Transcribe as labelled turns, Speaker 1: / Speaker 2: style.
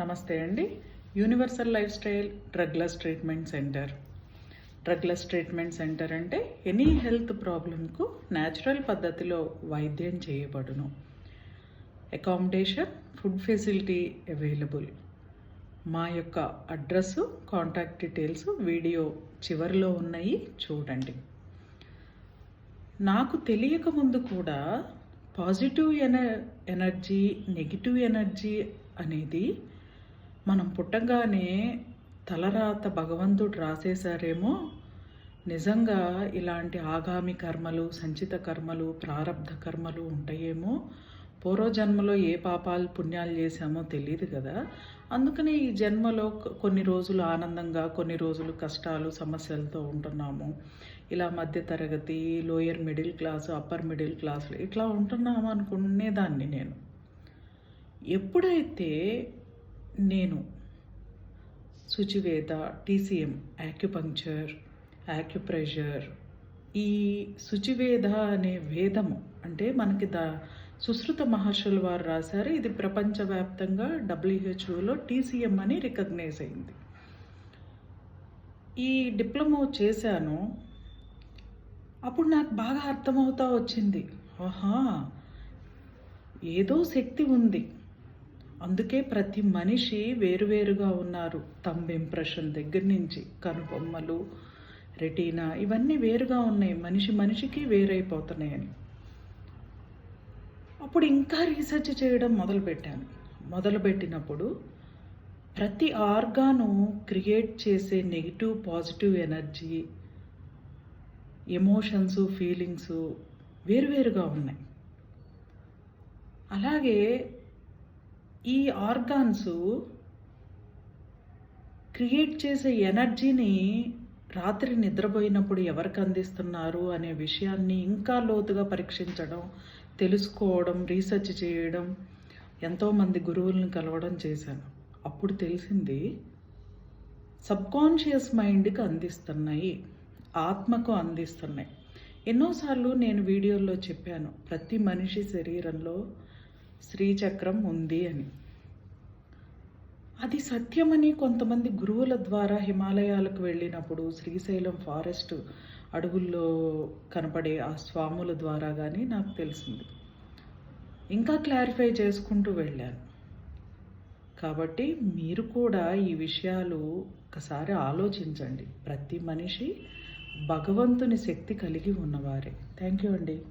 Speaker 1: నమస్తే అండి. Universal life style drugless treatment centre. Drugless treatment centre అంటే ఎనీ హెల్త్ ప్రాబ్లంకు న్యాచురల్ పద్ధతిలో వైద్యం చేయబడును. Accommodation food facility available. మా యొక్క అడ్రస్ కాంటాక్ట్ డీటెయిల్స్ వీడియో చివరిలో ఉన్నాయి చూడండి. నాకు తెలియక ముందు కూడా పాజిటివ్ ఎన ఎనర్జీ నెగిటివ్ ఎనర్జీ అనేది మనం పుట్టగానే తలరాత భగవంతుడు రాసేశారేమో. నిజంగా ఇలాంటి ఆగామి కర్మలు సంచిత కర్మలు ప్రారబ్ధ కర్మలు ఉంటాయేమో. పూర్వజన్మలో ఏ పాపాలు పుణ్యాలు చేశామో తెలియదు కదా. అందుకని ఈ జన్మలో కొన్ని రోజులు ఆనందంగా కొన్ని రోజులు కష్టాలు సమస్యలతో ఉంటున్నాము. ఇలా మధ్య తరగతి lower middle class upper middle క్లాసులు ఇట్లా ఉంటున్నాము అనుకునేదాన్ని నేను. ఎప్పుడైతే నేను. శుచివేద టీసీఎం యాక్యుపంక్చర్ యాక్యుప్రెషర్ ఈ శుచివేద అనే వేదము అంటే మనకి దా సుశ్రుత మహర్షుల వారు రాశారు. ఇది ప్రపంచవ్యాప్తంగా డబ్ల్యూహెచ్ఓలో టీసీఎం అని రికగ్నైజ్ అయింది. ఈ డిప్లొమా చేశాను. అప్పుడు నాకు బాగా అర్థమవుతా వచ్చింది. ఆహా! ఏదో శక్తి ఉంది. అందుకే ప్రతి మనిషి వేరువేరుగా ఉన్నారు. తంబ్ ఇంప్రెషన్ దగ్గర నుంచి కనుబొమ్మలు రెటీనా ఇవన్నీ వేరుగా ఉన్నాయి. మనిషి మనిషికి వేరైపోతున్నాయని. అప్పుడు ఇంకా రీసెర్చ్ చేయడం మొదలుపెట్టాను. మొదలుపెట్టినప్పుడు ప్రతి ఆర్గాను క్రియేట్ చేసే negative positive energy emotions feelings వేరువేరుగా ఉన్నాయి. అలాగే ఈ ఆర్గాన్స్ క్రియేట్ చేసే ఎనర్జీని రాత్రి నిద్రపోయినప్పుడు ఎవరికి అందిస్తున్నారు అనే విషయాన్ని ఇంకా లోతుగా పరీక్షించడం తెలుసుకోవడం రీసెర్చ్ చేయడం ఎంతోమంది గురువులను కలవడం చేశాను. అప్పుడు తెలిసింది సబ్కాన్షియస్ మైండ్కి అందిస్తున్నాయి ఆత్మకు అందిస్తున్నాయి. ఎన్నోసార్లు నేను వీడియోల్లో చెప్పాను ప్రతి మనిషి శరీరంలో శ్రీచక్రం ఉంది అని. అది సత్యమని కొంతమంది గురువుల ద్వారా హిమాలయాలకు వెళ్ళినప్పుడు శ్రీశైలం ఫారెస్ట్ అడవుల్లో కనపడే ఆ స్వాముల ద్వారా కానీ నాకు తెలిసింది. ఇంకా క్లారిఫై చేసుకుంటూ వెళ్ళాను. కాబట్టి మీరు కూడా ఈ విషయాలు ఒకసారి ఆలోచించండి. ప్రతి మనిషి భగవంతుని శక్తి కలిగి ఉన్నవారే. థ్యాంక్ యూ అండి.